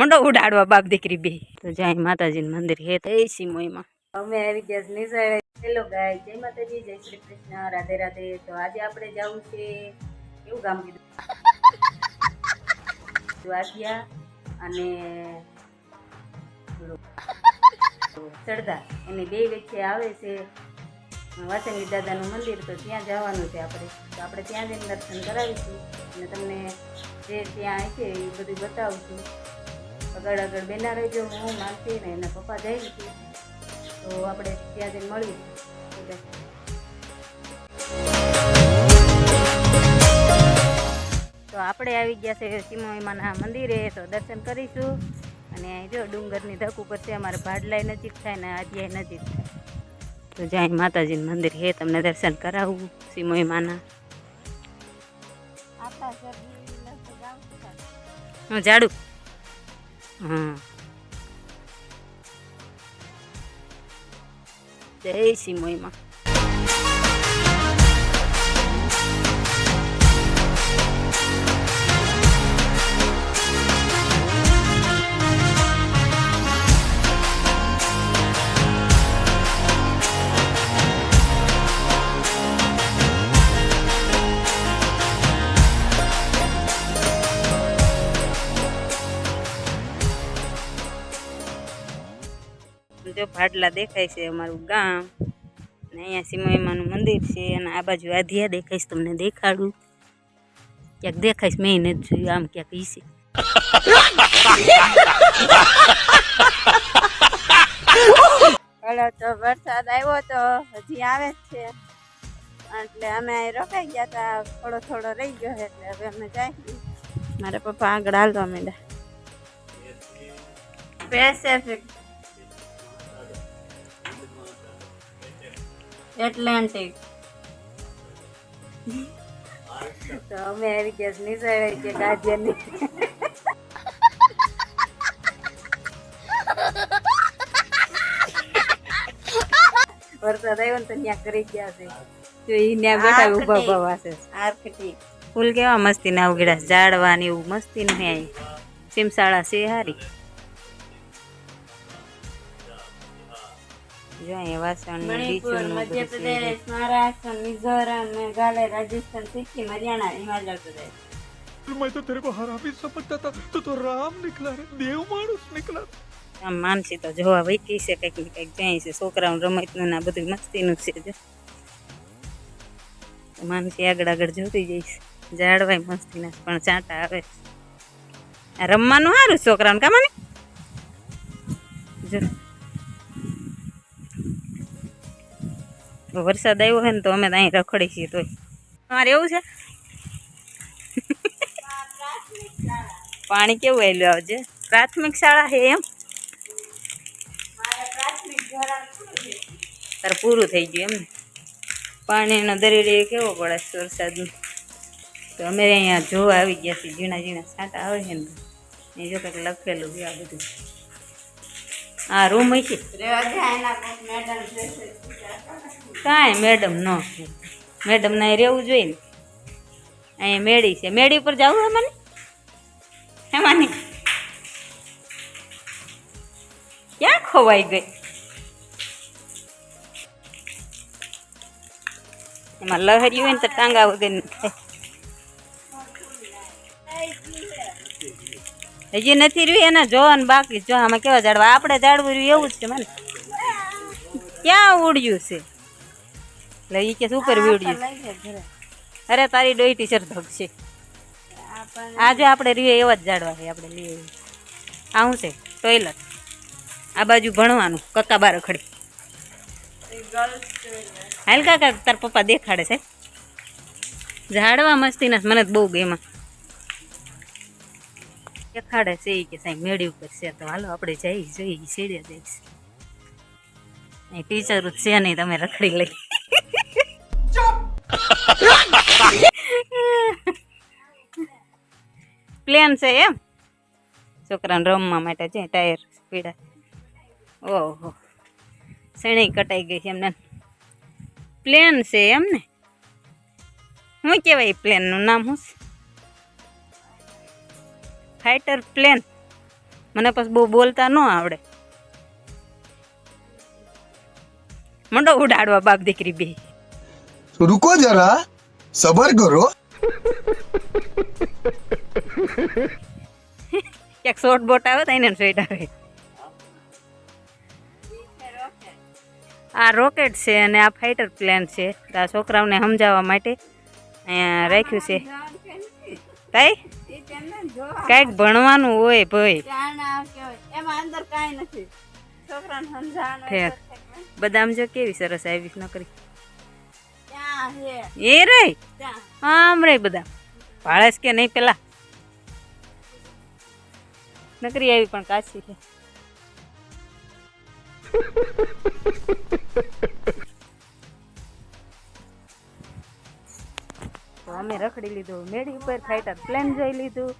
મંડો ઉડાડવા બાપ દીકરી બે. તો જાય માતાજી મંદિર હે તો એ સિમોઈમાં અમે આવી ગયા નિસાળે હેલો ગાય જય માતાજી જય શ્રી કૃષ્ણ રાધે રાધે. તો આજે આપણે જવું છે કેવું ગામ કીધું? દ્વારકા અને સરદાર. એની બે વચ્ચે આવે છે વાસંગી દાદાનું મંદિર તો ત્યાં જવાનું છે આપણે. તો આપણે ત્યાં જઈને દર્શન કરાવીશું. અને તમને જે ત્યાં છે એ બધું બતાવશું. આગળ આગળ બેના રહેજો હું માનસી ને એના પપ્પા જઈ તો આપણે ત્યાં જઈને મળીએ. તો આપણે આવી ગયા છે સિમોઈમાના મંદિરે તો દર્શન કરીશું. અને અહીં જો ડુંગરની ધક ઉપર છે અમારે ભાડલાય નજીક થાય ને આદિયાય નજીક થાય. તો જ્યાં માતાજીનું મંદિર છે તમને દર્શન કરાવવું સિમોઈમાના હું હા જય સિમોઈમાં જો ભાડલા દેખાય છે અમારું ગામ. ને અહીંયા સિમયમાનું મંદિર છે અને આ બાજુ આધિયા દેખાઈશ તમને દેખાડું. ક્યાંક દેખાઈશ મેં નથી જોયું આમ ક્યાંક ઈ છે. હલો તો વરસાદ આવ્યો તો હજી આવે જ છે. એટલે અમે રોકાઈ ગયા હતા થોડો થોડો રહી ગયો એટલે હવે અમે જાય મારા પપ્પા આગળ હાલવા માંડ્યા. પેસેફિક એટલાન્ટિક તો અમે આવી ગયા નિસાળે કે ગાજરની. વરસાદ આવ્યો ને તો ત્યાં કરી ગયા છે. તો એ ત્યાં બેઠા ઊભા ઊભા વાસે આર્કટિક ફૂલ કેવા મસ્તી ના ઉગડ્યા ઝાડવાની એવું મસ્તી ને અહીં. સિમસાળા છે હારી. જો અહીંયા વાસણ ને મણિપુર બીજું ને બધું છે. મધ્યપ્રદેશ મહારાષ્ટ્ર મિઝોરમ મેઘાલય રાજસ્થાન સિક્કિમ હરિયાણા હિમાચલ પ્રદેશ मैं तो तेरे को हरामी समझता था तू तो राम निकला रे देव मानुस निकला આમ માનસી તો જોવા વૈકી છે કંઈક ને કંઈક જાય છે છોકરાઓનું રમતનું ને આ બધું મસ્તીનું જ છે જો તો માનસી આગળ આગળ જોતી જઈશ ઝાડવાય મસ્તીના છે, પણ ચાંટા આવે છે. આ રમવાનું સારું છે છોકરાઓને કામ ને જો વરસાદ આવ્યો હોય ને તો અમે અહીં રખડી છીએ તોય. તમારે એવું છે? પાણી કેવું આવેલું આવજે. પ્રાથમિક શાળા છે એમ? તાર પૂરું થઈ ગયું એમ પાણીનો દરેડી કેવો પડે છે વરસાદનો? તો અમે અહીંયા જોવા આવી ગયા છીએ, ઝીણા ઝીણા છાંટા આવે છે ને. એ જો કંઈક લખેલું છે આ બધું. આ રૂમ છે કાંઈ મેડમ ન મેડમ ના રહેવું જોઈએ ને. અહીંયા મેળી છે. મેળી ઉપર જવું હે મને? હે નહીં ક્યાં ખોવાઈ ગઈ? એમાં લહેરી હોય ને તો ટાંગા વગર હજી નથી રહ્યું એને જોવાનું બાકી જો આમાં કેવા ઝાડવા આપણે ઝાડવું રહ્યું એવું જ છે મને. ક્યાં ઉડ્યું છે? એટલે એ કે ઉપર ઉડ્યું અરે તારી ડોઈ ટીચર ધગશે આજે આપણે રીએ એવા જ જાડવા છે આપણે લઈએ. આ શું છે? ટોયલેટ. આ બાજુ ભણવાનું કક્કા બાર ખડી હાલ કાકા તાર પપ્પા દેખાડે છે. ઝાડવા મસ્તીના ના મને બહુ ગેમાં દેખાડે છે કે સાહેબ મેળી ઉપર છે તો હાલો આપણે જઈ જોઈએ સીડે જઈશ. એ ટીચર જ છે નહીં, તમે રખડી લઈ. પ્લેન છે એમ? છોકરાને રમવા માટે છે ટાયર પીડા. ઓહો. શેણી કટાઈ ગઈ છે એમને. પ્લેન છે એમ ને શું કહેવાય પ્લેનનું નામ શું છે? ફાઇટર પ્લેન મને પછી બહુ બોલતા ન આવડે. મંડો ઉડાડવા બાપ દીકરી બે. રૂકો જરા સબર કરો. એક શોર્ટ બોટ આવે તો એને સ્વેટ આવે. આ રોકેટ છે અને આ ફાઇટર પ્લેન છે. આ છોકરાઓને સમજાવવા માટે અહીંયા રાખ્યું છે. તઈ? કાંઈક ભણવાનું હોય ભાઈ. ફેર કેવાય એમાં અંદર કાંઈ નથી. છોકરાને સમજાવવાનું ઠેર. હોય તો ઠેક. બદામ જો કેવી સરસ આવી નકરી. એ રે? આમ રે બધા ભાળેસ કે નહીં પેલા? નકરી આવી પણ કાચી છે. અમે લીધું, મેળી ઉપર ફાઈટર પ્લેન જોઈ લીધું.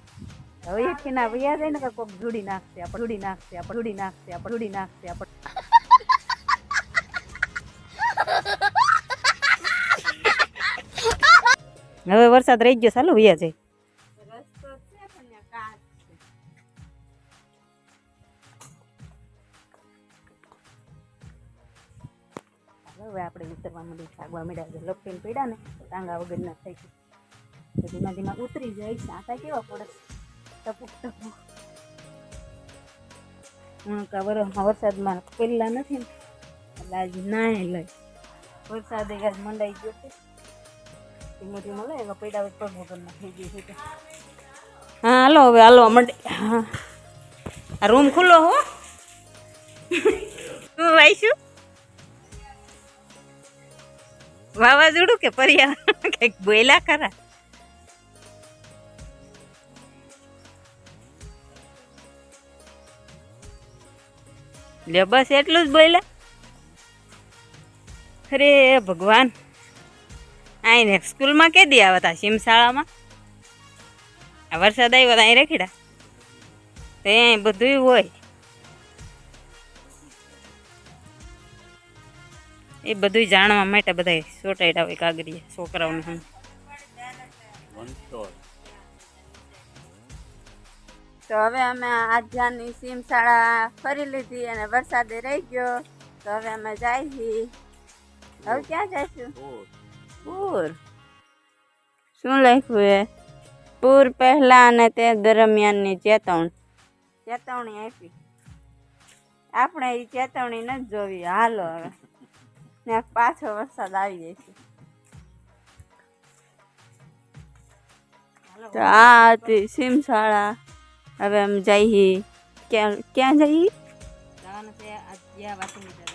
હવે એથી ના વૈયા જાય ને કે કોક જોડી નાખશે, આપણે જોડી નાખશે, આપણે જોડી નાખશે, આપણે જોડી નાખશે, આપણે હવે વરસાદ રહી ગયો, ચાલુ વૈયા જાય. હવે આપણે ઉતરવા માંડી ભાગવા માંડ્યા લપટીને પડ્યા ને ટાંગા ટાંગા વગરના થઈ ગયું. તો ધીમા ઉતરી જાય સાંતા કેવા પડે? ટપુક ટપુક. હું કા વરસમાં વરસાદમાં પહેલા નથી ને, એટલે આજ નાય લઈ. વરસાદ આજ મંડાઈ ગયો છે. ધીમો ધીમો લઈ એવા હોય પગ વગરના થઈ ગયું છે. હા, હાલો, હવે હાલો, મંડે, હા. આ રૂમ ખુલ્લો હો. તું વાઈશું? વાવાઝોડું કે પર્યાવરણ? કંઈક બોયલા ખરા? લે, બસ એટલું જ બોલ્યા અરે, ભગવાન. આઈને સ્કૂલમાં કે દી આવતા શિમશાળામાં? આ વરસાદ આવ્યો તો અહીં રેખીડા તો અહીં બધું હોય. એ બધું જાણવા માટે બધા સોટાઈડા હોય કાગરીએ છોકરાઓને તો હવે અમે આધ્યાની સીમ શાળા ફરી લીધી અને વરસાદે રહી ગયો. તો હવે અમે જાય છીએ હવે ક્યાં જઈશું? પૂર શું લખ્યું એ? પૂર પહેલા અને તે દરમિયાનની ચેતવણી. ચેતવણી આપી. આપણે એ ચેતવણી નથી જોવી. હાલો હવે. ને પાછો વરસાદ આવી જશે તો આ હતી સીમ શાળા હવે અમે જઈએ. ક્યાં ક્યાં જઈએ? જવાનું છે